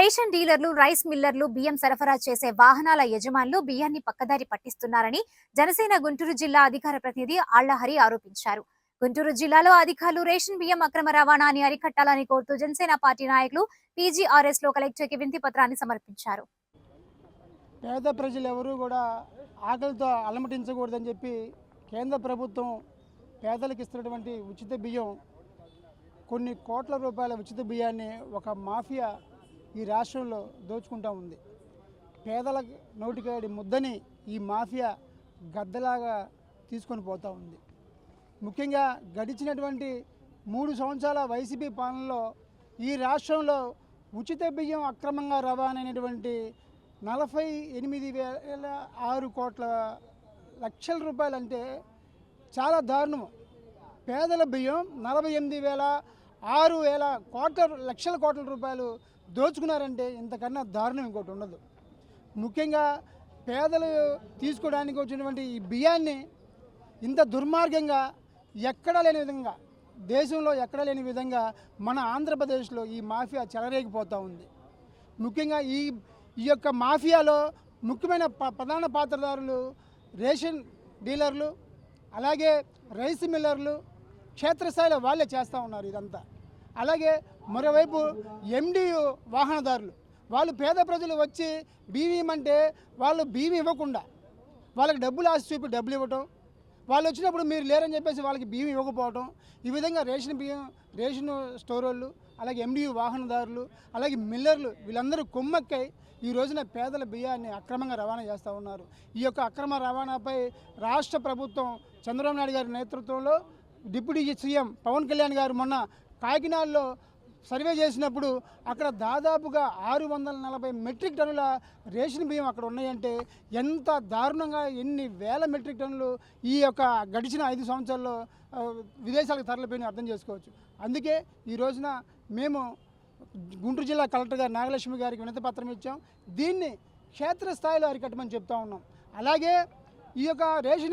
Ration డీలర్లు rice మిల్లర్లు బియ్యం సరఫరా చేసే వాహనాల యజమానులు బియ్యాన్ని పక్కదారి పట్టిస్తున్నారని జనసేన గుంటూరు జిల్లా అధికార ప్రతినిధి ఆళ్ళహరి ఆరోపించారు. గుంటూరు జిల్లాలో అధికారులు రేషన్ బియ్యం అక్రమ రవాణాని అరికట్టాలని కోరుతూ జనసేన పార్టీ నాయకులు పీజీఆర్ఎస్లో కలెక్టర్కి వినతి పత్రాన్ని సమర్పించారు. పేద ప్రజలు ఎవరూ కూడా ఆకలితో అలమటించకూడదని చెప్పి కేంద్ర ప్రభుత్వం పేదలకు ఇస్తున్నటువంటి ఉచిత బియ్యం కొన్ని కోట్ల రూపాయల ఉచిత బియ్యాన్ని ఒక మాఫియా ఈ రాష్ట్రంలో దోచుకుంటా ఉంది. పేదల నోటికాడి ముద్దని ఈ మాఫియా గద్దలాగా తీసుకొని పోతూ ఉంది. ముఖ్యంగా గడిచినటువంటి మూడు సంవత్సరాల వైసీపీ పాలనలో ఈ రాష్ట్రంలో ఉచిత బియ్యం అక్రమంగా రవాణా అనేటువంటి నలభై ఎనిమిది వేల ఆరు కోట్ల లక్షల రూపాయలు అంటే చాలా దారుణం. పేదల బియ్యం నలభై ఎనిమిది వేల ఆరు వేల కోట్ల లక్షల కోట్ల రూపాయలు దోచుకున్నారంటే ఇంతకన్నా దారుణం ఇంకోటి ఉండదు. ముఖ్యంగా పేదలు తీసుకోవడానికి వచ్చినటువంటి ఈ బియ్యాన్ని ఇంత దుర్మార్గంగా ఎక్కడా లేని విధంగా దేశంలో ఎక్కడా లేని విధంగా మన ఆంధ్రప్రదేశ్లో ఈ మాఫియా చెలరేగిపోతూ ఉంది. ముఖ్యంగా ఈ ఈ యొక్క మాఫియాలో ముఖ్యమైన ప- ప్రధాన పాత్రదారులు రేషన్ డీలర్లు అలాగే రైస్ మిల్లర్లు క్షేత్రస్థాయిలో వాళ్ళే చేస్తూ ఉన్నారు ఇదంతా. అలాగే మరోవైపు ఎండియు వాహనదారులు వాళ్ళు పేద ప్రజలు వచ్చి బీవీ అంటే వాళ్ళు బీవీ ఇవ్వకుండా వాళ్ళకి డబ్బులు ఆశ చూపి డబ్బులు ఇవ్వటం వాళ్ళు వచ్చినప్పుడు మీరు లేరని చెప్పేసి వాళ్ళకి బియ్యం ఇవ్వకపోవటం ఈ విధంగా రేషన్ బియ్యం రేషన్ స్టోర్ వాళ్ళు అలాగే ఎండియు వాహనదారులు అలాగే మిల్లర్లు వీళ్ళందరూ కొమ్మక్కై ఈ రోజున పేదల బియ్యాన్ని అక్రమంగా రవాణా చేస్తూ ఉన్నారు. ఈ యొక్క అక్రమ రవాణాపై రాష్ట్ర ప్రభుత్వం చంద్రబాబు నాయుడు గారి నేతృత్వంలో డిప్యూటీ సీఎం పవన్ కళ్యాణ్ గారు మొన్న కాకినాడలో సర్వే చేసినప్పుడు అక్కడ దాదాపుగా ఆరు వందల నలభై మెట్రిక్ టన్నుల రేషన్ బియ్యం అక్కడ ఉన్నాయంటే ఎంత దారుణంగా ఎన్ని వేల మెట్రిక్ టన్నులు ఈ యొక్క గడిచిన ఐదు సంవత్సరాల్లో విదేశాలకు తరలిపోయిన అర్థం చేసుకోవచ్చు. అందుకే ఈ రోజున మేము గుంటూరు జిల్లా కలెక్టర్ గారు నాగలక్ష్మి గారికి వినతి పత్రం ఇచ్చాం. దీన్ని క్షేత్రస్థాయిలో అరికట్టమని చెప్తా ఉన్నాం. అలాగే ఈ యొక్క రేషన్